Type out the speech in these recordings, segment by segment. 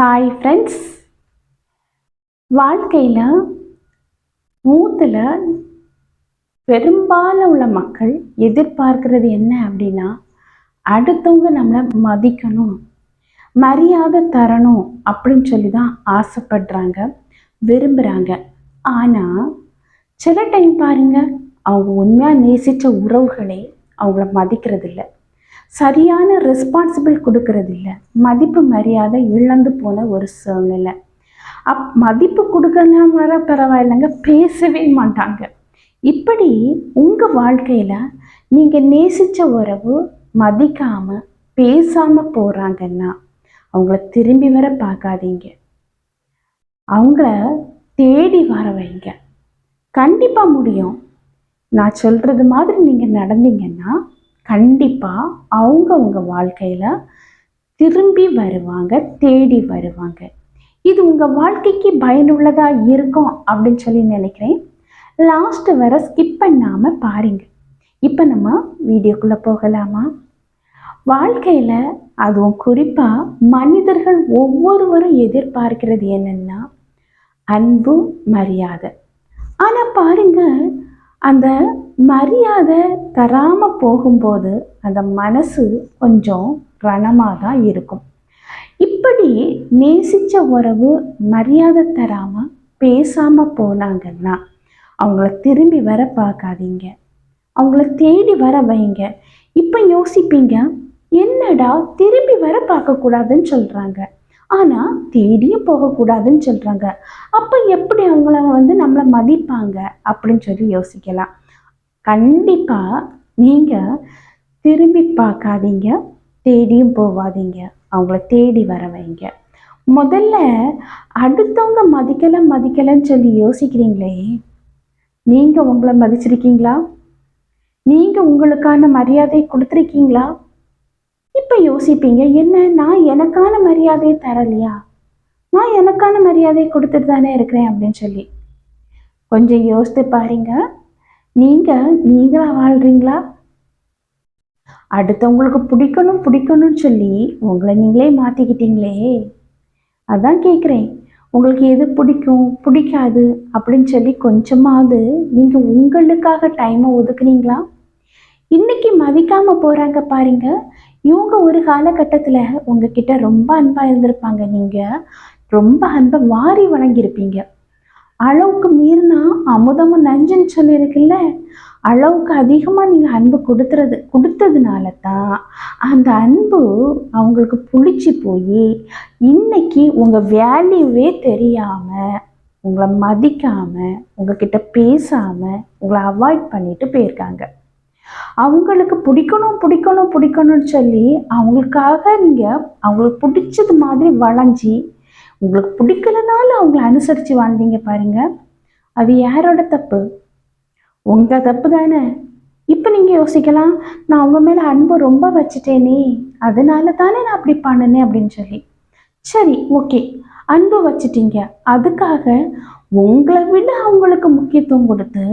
Hi friends வாழ்க்கையில் நூற்றில் பெரும்பாலும் உள்ள மக்கள் எதிர்பார்க்கிறது என்ன அப்படின்னா அடுத்தவங்க நம்மளை மதிக்கணும் மரியாதை தரணும் அப்படின்னு சொல்லி தான் ஆசைப்படுறாங்க விரும்புகிறாங்க ஆனால் சில டைம் பாருங்க அவங்க உண்மையாக நேசித்த உறவுகளே அவங்கள மதிக்கிறதில்லை. சரியான ரெஸ்பான்சிபிள் கொடுக்கறது இல்ல மதிப்பு மரியாதை இழந்து போன ஒரு சூழ்நிலை. அப் மதிப்பு கொடுக்கலாம் வர பரவாயில்லைங்க பேசவே மாட்டாங்க. இப்படி உங்கள் வாழ்க்கையில் நீங்கள் நேசித்த உறவு மதிக்காமல் பேசாமல் போகிறாங்கன்னா அவங்கள திரும்பி வர பார்க்காதீங்க. அவங்கள தேடி வர வைங்க. கண்டிப்பாக முடியும். நான் சொல்கிறது மாதிரி நீங்கள் நடந்தீங்கன்னா கண்டிப்பாக அவங்க வாழ்க்கையில் திரும்பி வருவாங்க தேடி வருவாங்க. இது உங்கள் வாழ்க்கைக்கு பயனுள்ளதாக இருக்கும் அப்படின்னு சொல்லி நினைக்கிறேன். லாஸ்ட்டு வர ஸ்கிப் பண்ணாமல் பாருங்க. இப்போ நம்ம வீடியோக்குள்ளே போகலாமா? வாழ்க்கையில் அதுவும் குறிப்பாக மனிதர்கள் ஒவ்வொருவரும் எதிர்பார்க்கிறது என்னென்னா அன்பு மரியாதை. ஆனால் பாருங்க அந்த மரியாதை தராமல் போகும்போது அந்த மனசு கொஞ்சம் ரணமாக தான் இருக்கும். இப்படி நேசித்த உறவு மரியாதை தராமல் பேசாமல் போனாங்கன்னா அவங்கள திரும்பி வர பார்க்காதீங்க. அவங்கள தேடி வர வைங்க. இப்போ யோசிப்பீங்க என்னடா திரும்பி வர பார்க்கக்கூடாதுன்னு சொல்கிறாங்க ஆனால் தேடியும் போகக்கூடாதுன்னு சொல்கிறாங்க அப்போ எப்படி அவங்கள வந்து நம்மளை மதிப்பாங்க? அப்படின்னு சொல்லி யோசிக்கலாம். கண்டிப்பாக நீங்கள் திரும்பி பார்க்காதீங்க. தேடியும் போகாதீங்க அவங்கள தேடி வர வைங்க. முதல்ல அடுத்தவங்க மதிக்கலை மதிக்கலைன்னு சொல்லி யோசிக்கிறீங்களே. நீங்கள் உங்களை மதிச்சிருக்கீங்களா? நீங்கள் உங்களுக்கான மரியாதை கொடுத்துருக்கீங்களா? இப்போ யோசிப்பீங்க என்ன? நான் எனக்கான மரியாதையை தரலையா? நான் எனக்கான மரியாதையை கொடுத்துட்டு தானே இருக்கிறேன் அப்படின்னு சொல்லி. கொஞ்சம் யோசித்து பாருங்க. நீங்கள் நீங்களா வாழ்கிறீங்களா அடுத்தவங்களுக்கு பிடிக்கணும் பிடிக்கணும்னு சொல்லி உங்களை நீங்களே மாற்றிக்கிட்டீங்களே அதான் கேட்குறேன் உங்களுக்கு எது பிடிக்கும் பிடிக்காது அப்படின்னு சொல்லி கொஞ்சமாவது நீங்கள் உங்களுக்காக டைமை ஒதுக்குனீங்களா? இன்னைக்கு மதிக்காமல் போகிறாங்க பாருங்க. இவங்க ஒரு காலகட்டத்தில் உங்ககிட்ட ரொம்ப அன்பாக இருந்திருப்பாங்க. நீங்கள் ரொம்ப அன்பை வாரி வழங்கியிருப்பீங்க அளவுக்கு மீறினா அமுதமும் நஞ்சுன்னு சொல்லியிருக்குல்ல? அளவுக்கு அதிகமாக நீங்கள் அன்பு கொடுத்துறது கொடுத்ததுனால தான் அந்த அன்பு அவங்களுக்கு புளிச்சு போய் இன்னைக்கு உங்கள் வேல்யூவே தெரியாமல் உங்களை மதிக்காமல் உங்ககிட்ட பேசாமல் உங்களை அவாய்ட் பண்ணிட்டு போயிருக்காங்க. அவங்களுக்கு பிடிக்கணும் பிடிக்கணும் பிடிக்கணும்னு சொல்லி அவங்களுக்காக நீங்கள் அவங்களுக்கு பிடிச்சது மாதிரி வளைஞ்சி உங்களுக்கு பிடிக்கலனாலும் அவங்கள அனுசரித்து வாழ்ந்தீங்க பாருங்க. அது யாரோட தப்பு? உங்கள் தப்பு தானே. இப்போ நீங்கள் யோசிக்கலாம் நான் அவங்க மேலே அன்பு ரொம்ப வச்சுட்டேனே அதனால தானே நான் அப்படி பண்ணினேன் அப்படின்னு சொல்லி. சரி ஓகே. அன்பு வச்சுட்டீங்க. அதுக்காக உங்களை விட அவங்களுக்கு முக்கியத்துவம் கொடுத்து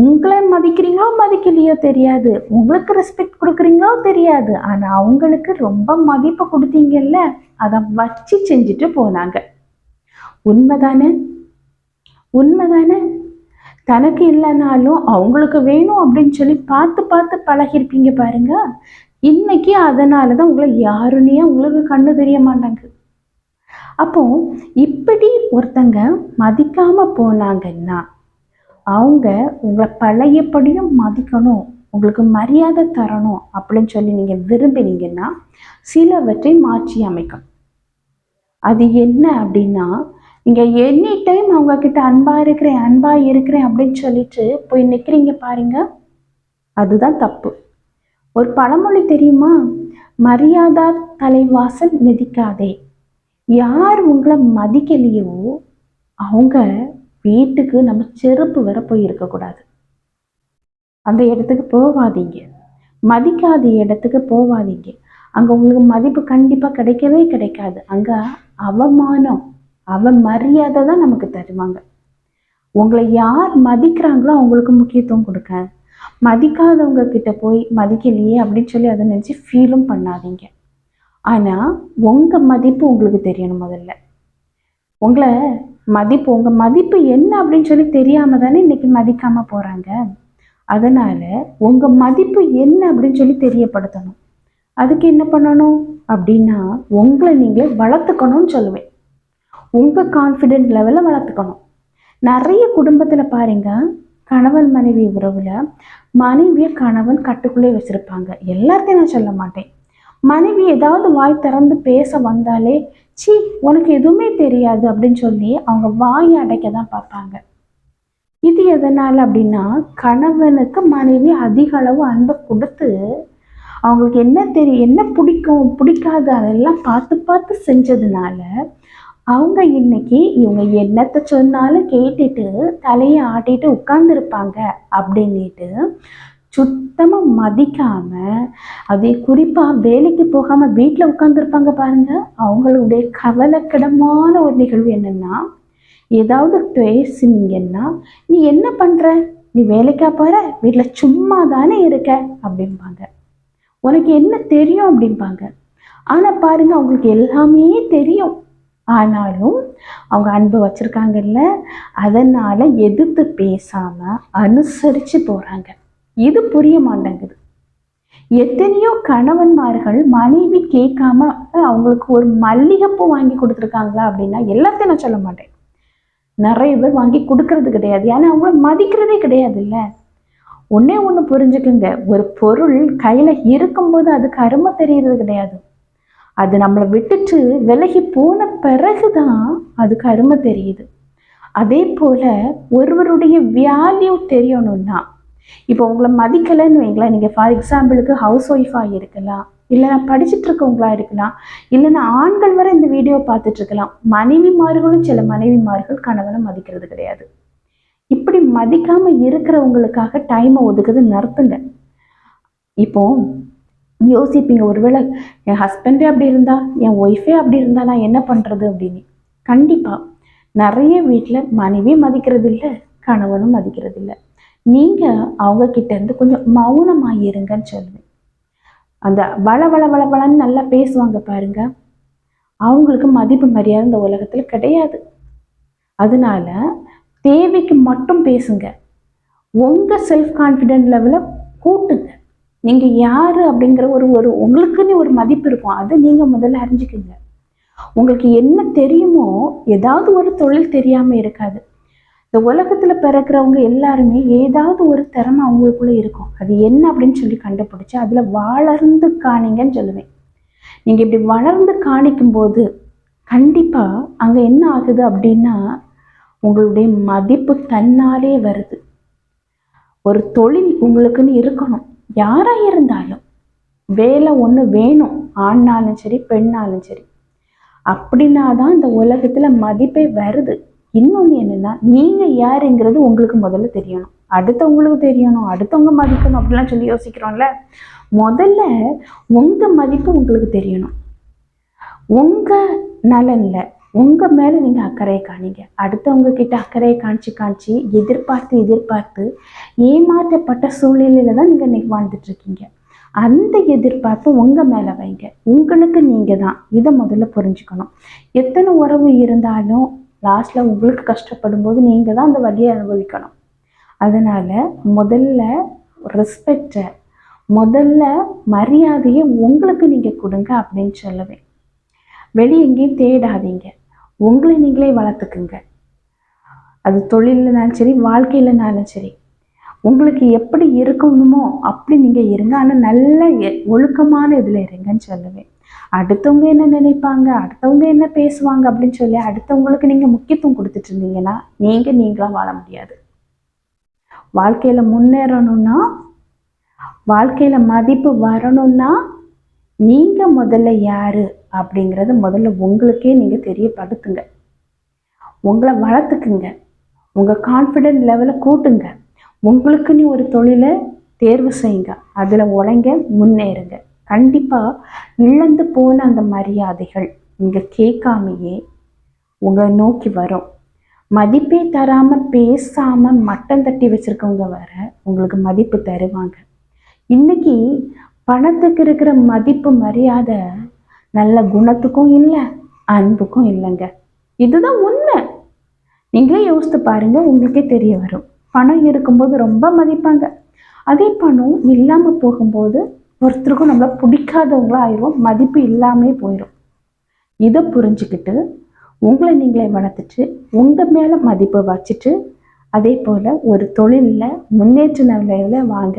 உங்களை மதிக்கிறீங்களோ மதிக்கலையோ தெரியாது. உங்களுக்கு ரெஸ்பெக்ட் கொடுக்குறீங்களோ தெரியாது. ஆனால் அவங்களுக்கு ரொம்ப மதிப்பு கொடுத்தீங்கல்ல. அதை வச்சு செஞ்சுட்டு போனாங்க. உண்மைதானே? உண்மைதானே? தனக்கு இல்லைனாலும் அவங்களுக்கு வேணும் அப்படின்னு சொல்லி பார்த்து பார்த்து பழகிருப்பீங்க பாருங்க. இன்னைக்கு அதனால தான் உங்களை யாருன்னே உங்களுக்கு கண்ணு தெரிய மாட்டாங்க அப்போ இப்படி ஒருத்தங்க மதிக்காம போனாங்கன்னா அவங்க உங்களை பழையபடியும் மதிக்கணும் உங்களுக்கு மரியாதை தரணும் அப்படின்னு சொல்லி நீங்கள் விரும்பினீங்கன்னா சிலவற்றை மாற்றி அமைக்கும். அது என்ன அப்படின்னா நீங்கள் எனி டைம் அவங்க கிட்ட அன்பாக இருக்கிறேன் அன்பாக இருக்கிறேன் அப்படின்னு சொல்லிட்டு போய் நிற்கிறீங்க பாருங்க. அதுதான் தப்பு. ஒரு பழமொழி தெரியுமா? மரியாதா தலைவாசல் மிதிக்காதே. யார் உங்களை மதிக்கலையோ அவங்க வீட்டுக்கு நம்ம செருப்பு வர போய் இருக்கக்கூடாது அந்த இடத்துக்கு போகாதீங்க. மதிக்காத இடத்துக்கு போகாதீங்க. அங்கே உங்களுக்கு மதிப்பு கண்டிப்பாக கிடைக்கவே கிடைக்காது. அங்கே அவமானம் அவ மரியாதை தான் நமக்கு தருவாங்க. உங்களை யார் மதிக்கிறாங்களோ அவங்களுக்கு முக்கியத்துவம் கொடுக்க மதிக்காதவங்க கிட்ட போய் மதிக்கலையே அப்படின்னு சொல்லி அதை நினச்சி ஃபீலும் பண்ணாதீங்க. ஆனால் உங்கள் மதிப்பு உங்களுக்கு தெரியணும் முதல்ல. உங்களை மதிப்பு உங்கள் மதிப்பு என்ன அப்படின்னு சொல்லி தெரியாமல் தானே இன்னைக்கு மதிக்காமல் போகிறாங்க அதனால் உங்கள் மதிப்பு என்ன அப்படின்னு சொல்லி தெரியப்படுத்தணும். அதுக்கு என்ன பண்ணணும்? அப்படின்னா உங்களை நீங்களே வளர்த்துக்கணும்னு சொல்லுவேன். உங்கள் கான்ஃபிடென்ட் லெவலை வளர்த்துக்கணும். நிறைய குடும்பத்தில் பாருங்க கணவன் மனைவி உறவில் மனைவியை கணவன் கட்டுக்குள்ளே வச்சுருப்பாங்க. எல்லாத்தையும் நான் சொல்ல மாட்டேன். மனைவி ஏதாவது வாய் திறந்து பேச வந்தாலே சி உனக்கு எதுவுமே தெரியாது அப்படின்னு சொல்லி அவங்க வாயை அடைக்க தான் பார்ப்பாங்க. இது எதனால் அப்படின்னா கணவனுக்கு மனைவி அதிக அளவு அன்பை கொடுத்து அவங்களுக்கு என்ன தெரியும் என்ன பிடிக்கும் பிடிக்காது அதெல்லாம் பார்த்து பார்த்து செஞ்சதுனால அவங்க இன்னைக்கு இவங்க என்னத்தை சொன்னாலும் கேட்டுட்டு தலையை ஆட்டிட்டு உட்காந்துருப்பாங்க அப்படின்னுட்டு சுத்தமாக மதிக்காமல் அதே குறிப்பாக வேலைக்கு போகாமல் வீட்டில் உட்காந்துருப்பாங்க பாருங்கள் அவங்களுடைய கவலைக்கிடமான ஒரு நிகழ்வு என்னென்னா ஏதாவது பேசுனீங்கன்னா நீ என்ன பண்ணுற நீ வேலைக்காக போகிற வீட்டில் சும்மா தானே இருக்க? அப்படிம்பாங்க. உனக்கு என்ன தெரியும் அப்படிம்பாங்க. ஆனால் பாருங்க அவங்களுக்கு எல்லாமே தெரியும். ஆனாலும் அவங்க அன்பு வச்சுருக்காங்கல்ல அதனால் எதிர்த்து பேசாமல் அனுசரித்து போகிறாங்க இது புரிய மாட்டேங்குது. எத்தனையோ கணவன்மார்கள் மனைவி கேட்காம அவங்களுக்கு ஒரு மல்லிகைப்பூ வாங்கி கொடுத்துருக்காங்களா? அப்படின்னா எல்லாத்தையும் நான் சொல்ல மாட்டேன். நிறைய பேர் வாங்கி கொடுக்கறது கிடையாது. ஏன்னா அவங்கள மதிக்கிறதே கிடையாது இல்லை ஒன்றே ஒன்று புரிஞ்சுக்குங்க. ஒரு பொருள் கையில் இருக்கும்போது அதுக்கு அருமை தெரியறது கிடையாது. அது நம்மளை விட்டுட்டு விலகி போன பிறகு தான் அதுக்கு அருமை தெரியுது. அதே போல் ஒருவருடைய வேல்யூ தெரியணும்னா இப்போ உங்களை மதிக்கலைன்னு வைங்களேன். நீங்கள் ஃபார் எக்ஸாம்பிளுக்கு ஹவுஸ் ஒய்ஃபாக இருக்கலாம். இல்லைனா படிச்சுட்டு இருக்கவங்களா இருக்கலாம். இல்லைன்னா ஆண்கள் வரை இந்த வீடியோ பார்த்துட்டு இருக்கலாம். மனைவிமார்களும் சில மனைவிமார்கள் கணவனை மதிக்கிறது கிடையாது. இப்படி மதிக்காம இருக்கிறவங்களுக்காக டைமை ஒதுக்குது நடத்துங்க இப்போ யோசிப்பீங்க ஒருவேளை என் ஹஸ்பண்டே அப்படி இருந்தா என் ஒய்ஃபே அப்படி இருந்தா நான் என்ன பண்ணுறது அப்படின்னு. கண்டிப்பாக நிறைய வீட்டில் மனைவி மதிக்கிறது இல்லை கணவனும் மதிக்கிறது இல்லை. நீங்கள் அவங்க கிட்ட இருந்து கொஞ்சம் மௌனமாக இருங்கன்னு சொல்லுவேன் அந்த வள வள வள வளன்னு நல்லா பேசுவாங்க பாருங்க. அவங்களுக்கு மதிப்பு மரியாதை இந்த உலகத்தில் கிடையாது. அதனால தேவைக்கு மட்டும் பேசுங்க. உங்கள் செல்ஃப் கான்ஃபிடென்ட் லெவலை கூட்டுங்க. நீங்கள் யார் அப்படிங்கிற ஒரு ஒரு உங்களுக்குன்னு ஒரு மதிப்பு இருக்கும். அதை நீங்கள் முதல்ல அறிஞ்சிக்கங்க. உங்களுக்கு என்ன தெரியுமோ ஏதாவது ஒரு தொழில் தெரியாமல் இருக்காது. இந்த உலகத்தில் பிறக்கிறவங்க எல்லாருமே ஏதாவது ஒரு திறமை அவங்களுக்குள்ளே இருக்கும். அது என்ன அப்படின்னு சொல்லி கண்டுபிடிச்சி அதில் வளர்ந்து காணிங்கன்னு சொல்லுவேன். நீங்கள் இப்படி வளர்ந்து காணிக்கும்போது கண்டிப்பாக அங்கே என்ன ஆகுது அப்படின்னா உங்களுடைய மதிப்பு தன்னாலே வருது. ஒரு தொழில் உங்களுக்குன்னு இருக்கணும். யாராக இருந்தாலும் வேலை ஒன்று வேணும். ஆண்னாலும் சரி பெண்ணாலும் சரி. அப்படின்னா தான் இந்த உலகத்தில் மதிப்பே வருது. இன்னொன்று என்னென்னா நீங்கள் யாருங்கிறது உங்களுக்கு முதல்ல தெரியணும். அடுத்தவங்களுக்கு தெரியணும். அடுத்தவங்க மதிக்கணும் அப்படிலாம் சொல்லி யோசிக்கிறோம்ல. முதல்ல உங்கள் மதிப்பு உங்களுக்கு தெரியணும். உங்கள் நலனில் உங்கள் மேலே நீங்கள் அக்கறையை காணிங்க. அடுத்தவங்க கிட்ட அக்கறையை காணிச்சு காணிச்சு எதிர்பார்த்து எதிர்பார்த்து ஏமாற்றப்பட்ட சூழ்நிலையில தான் நீங்கள் இன்னைக்கு வாழ்ந்துட்டுருக்கீங்க. அந்த எதிர்பார்ப்பு உங்கள் மேலே வைங்க. உங்களுக்கு நீங்கள் தான். இதை முதல்ல புரிஞ்சுக்கணும். எத்தனை உறவு இருந்தாலும் லாஸ்ட்டில் உங்களுக்கு கஷ்டப்படும் போது நீங்கள் தான் அந்த வழியை அனுபவிக்கணும். அதனால் முதல்ல ரெஸ்பெக்டை முதல்ல மரியாதையை உங்களுக்கு நீங்கள் கொடுங்க அப்படின்னு சொல்லுவேன். வெளியே எங்கேயும் தேடாதீங்க. உங்களை நீங்களே வளர்த்துக்குங்க. அது தொழிலனாலும் சரி வாழ்க்கையிலனாலும் சரி உங்களுக்கு எப்படி இருக்கணுமோ அப்படி நீங்கள் இருங்க ஆனால் நல்ல எ- ஒழுக்கமான இதில் இருங்கன்னு சொல்லுவேன். அடுத்தவங்க என்ன நினைப்பாங்க? அடுத்தவங்க என்ன பேசுவாங்க அப்படின்னு சொல்லி அடுத்தவங்களுக்கு நீங்கள் முக்கியத்துவம் கொடுத்துட்டு இருந்தீங்கன்னா நீங்கள் நீங்களாக வாழ முடியாது. வாழ்க்கையில் முன்னேறணும்னா வாழ்க்கையில் மதிப்பு வரணும்னா நீங்கள் முதல்ல யார் அப்படிங்கிறத முதல்ல உங்களுக்கே நீங்கள் தெரியப்படுத்துங்க. உங்களை வளர்த்துக்குங்க. உங்கள் கான்ஃபிடென்ட் லெவலை கூட்டுங்க. உங்களுக்குன்னு ஒரு தொழிலை தேர்வு செய்யுங்க. அதில் உழைங்க முன்னேறுங்க. கண்டிப்பாக இழந்து போன அந்த மரியாதைகள் நீங்கள் கேட்காமையே உங்களை நோக்கி வரும். மதிப்பே தராமல் பேசாமல் மட்டம் தட்டி வச்சுருக்கவங்க வர உங்களுக்கு மதிப்பு தருவாங்க. இன்னைக்கு பணத்துக்கு இருக்கிற மதிப்பு மரியாதை நல்ல குணத்துக்கும் இல்லை அன்புக்கும் இல்லைங்க. இதுதான் உண்மை. நீங்களே யோசித்து பாருங்க உங்களுக்கே தெரிய வரும். பணம் இருக்கும்போது ரொம்ப மதிப்பாங்க. அதே பணம் இல்லாமல் போகும்போது ஒருத்தருக்கும் நம்மளை பிடிக்காதவங்களா ஆயிரும் மதிப்பு இல்லாமே போயிடும் இதை புரிஞ்சுக்கிட்டு உங்களை நீங்களே வளர்த்துட்டு உங்கள் மேலே மதிப்பை வச்சுட்டு அதே போல் ஒரு தொழிலில் முன்னேற்ற நிலையில் வாங்க.